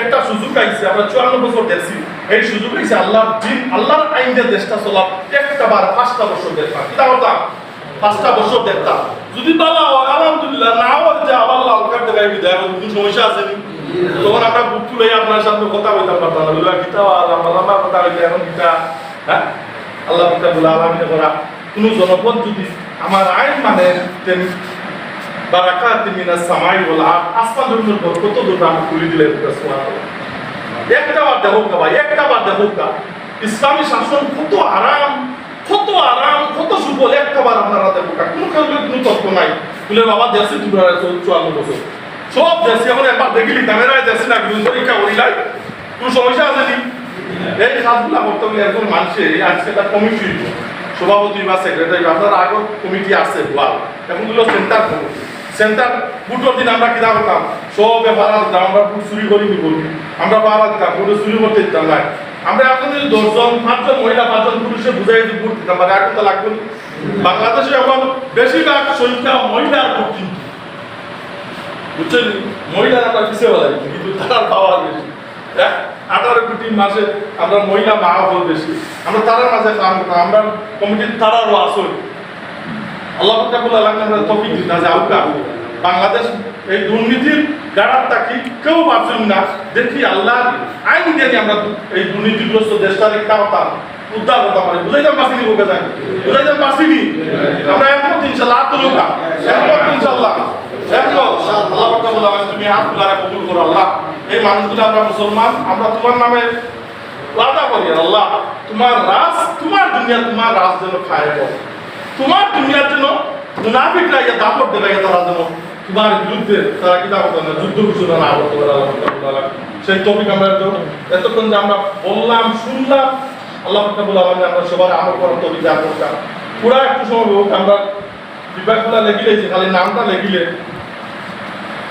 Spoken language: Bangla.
একটা সুযোগ আইছে আমরা চুয়ান্ন বছর দেখছি এই সুযোগ আইছে আল্লাহ দিন আল্লাহর আইনের দেশটা চলার একটা বার পাঁচটা বছর দেখলাম কিতা পাঁচটা বছর দেখতাম যদি তালা হয় আলহামদুলিল্লাহ না হয় যে আবার লাল কার্ড দেখাই বিদায় সমস্যা আছে তখন আমরা বুক তুলে আপনার সাথে কথা বলতাম পারতাম না বললাম গীতা কথা হইলে এখন গীতা হ্যাঁ আল্লাহ পিতা বলে আলহামদুলিল্লাহ করা কোনো জনপদ যদি আমার আইন মানে বারাকাত মিনাস সামাই ওয়াল আরদ। আসমান জমিনের বরকত দুটো আমি খুলে দিলে সুবহানাল্লাহ একটা বার দেখো ভাই, একটা বার দেখো ইসলামী শাসন কত আরাম কত আরাম, কত সুফল, একটা বার আপনারা দেখো তথ্য নাই। বলে, বাবা চুয়ান্ন বছর। সব দেশে এখন একবার দেখিলি, ক্যামেরায় না, কিন্তু পরীক্ষা করিলাই কোনো সমস্যা আছে নি? এই কাজগুলো করতে গেলে একজন মানুষের আজকে একটা কমিটি, সভাপতি বা সেক্রেটারি আপনার আগর কমিটি আছে ওয়াল এখনগুলো সেন্টার কমিটি সেন্টার বুটোর দিন আমরা কিনা করতাম সব ভাড়া দিতাম আমরা বুট চুরি করি নি বলি আমরা ভাড়া দিতাম বুট চুরি করতে দিতাম না আমরা এখন যদি দশজন, পাঁচজন, মহিলা পাঁচজন পুরুষে বুঝাই যদি বুট দিতাম মানে এখন তো লাগবে। বাংলাদেশে এখন বেশিরভাগ সংখ্যা মহিলার বুট কিন্তু বুঝছেন? মহিলারা আমরা পিছিয়ে বলাই কিন্তু তারা পাওয়ার বেশি এক আঠারো কোটি মাসে আমরা মহিলা মা বল বেশি আমরা তারার মাঝে কাম করতাম, আমরা কমিটির তারারও আসল আল্লাহ রাব্বুল আলামিন তৌফিক দিন। না, যে আউকা বাংলাদেশ এই দুর্নীতির গাড়ার তাকি কেউ বাঁচুন না? দেখি আল্লাহ আইন দিয়ে আমরা এই দুর্নীতিগ্রস্ত দেশটারে খাওয়াতাম উদ্ধার করতে পারি? বুঝাইতাম বাঁচিনি বকে যায়। বুঝাইতাম বাঁচিনি আমরা একমত ইনশাল্লাহ আত্মলোকা একমত ইনশাল্লাহ একমত। আল্লাহ রাব্বুল আলামিন, তুমি হাত তুলারে কবুল করো, আল্লাহ। এই মানুষগুলো আমরা মুসলমান, আমরা তোমার নামে ওয়াদা করি, আল্লাহ। তোমার রাজ, তোমার দুনিয়া, তোমার রাজ যেন খায় বল। তোমার দুনিয়ার জন্য মুনাফিকরা ইয়া দাপট দেবে তারা যেন তোমার বিরুদ্ধে তারা কি দাপট না যুদ্ধ কিছু না করতে পারে, আল্লাহ সেই টপিক আমরা এতক্ষণ যে আমরা বললাম, শুনলাম, আল্লাহ তাআলা আমাদের আমরা সবার আমল করার তৌফিক যা করতাম পুরা একটু সময় হোক, আমরা বিভাগগুলা লেগিলে যে, খালি নামটা লেগিলে